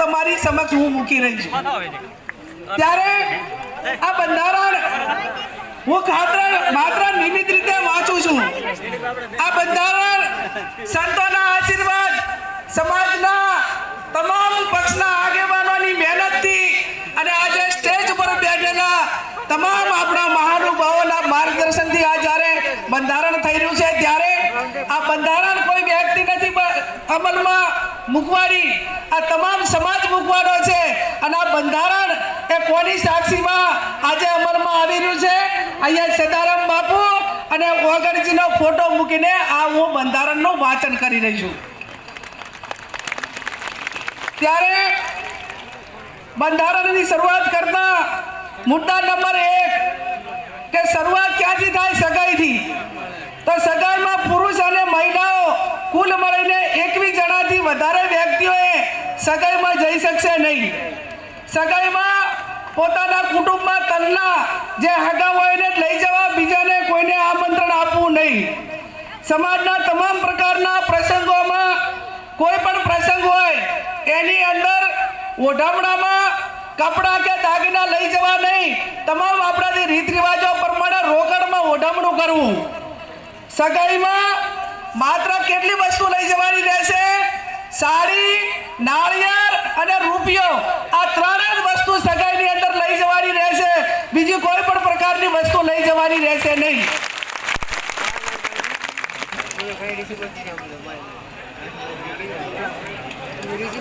તમારી સમક્ષ હું મૂકી રહી છું. ત્યારે આ બંધારણ હું ખાતર માત્ર નિયમિત રીતે વાંચું છું. આ બંધારણ સંતોના આશીર્વાદ સમાજના તમામ પક્ષના આગેવાનોની મહેનતથી અને આજે સ્ટેજ પર બેઠેલા તમામ આપણા મહાનુભાવોના માર્ગદર્શનથી આ જ્યારે બંધારણ થઈ રહ્યું છે, ત્યારે આ બંધારણ કોઈ વ્યક્તિ નથી અમલમાં મૂકવાની. આ તમામ સમાજ મૂકવાનો છે. અને આ બંધારણ એ કોની સાક્ષીમાં આજે અમલમાં આવી રહ્યું છે? અહીંયા સદારામ બાપુ અને ઓગણજીનો ફોટો મૂકીને આ હું બંધારણનું વાંચન કરી રહી છું. ત્યારે બંધારણની શરૂઆત કરતા મુદ્દા નંબર એક કે શરૂઆત ક્યાંથી થાય? સગાઈથી. તો સગાઈમાં પુરુષ અને મહિલાઓ કુલ મળીને વધારે વ્યક્તિઓએ સગાઈમાં જઈ શકશે નહીં. સગાઈમાં પોતાના કુટુંબમાં તલના જે હગા હોય એને લઈ જવા, બીજાને કોઈને આમંત્રણ આપવું નહીં. સમાજના તમામ પ્રકારના પ્રસંગોમાં કોઈ પણ પ્રસંગ હોય, એની અંદર ઓઢામણામાં કપડાં કે દાગીના લઈ જવા નહીં. તમામ આપણાથી રીત રિવાજો પ્રમાણે રોકડમાં ઓઢામણું કરવું. સગાઈમાં માત્ર કેટલી વસ્તુ લઈ જવાની રહેશે? સાડી, નાળિયેર અને રૂપિયો આ ત્રણ જ વસ્તુ સગાઈની અંદર લઈ જવાની રહેશે. બીજી કોઈ પણ પ્રકારની વસ્તુ લઈ જવાની રહેશે નહીં. બીજી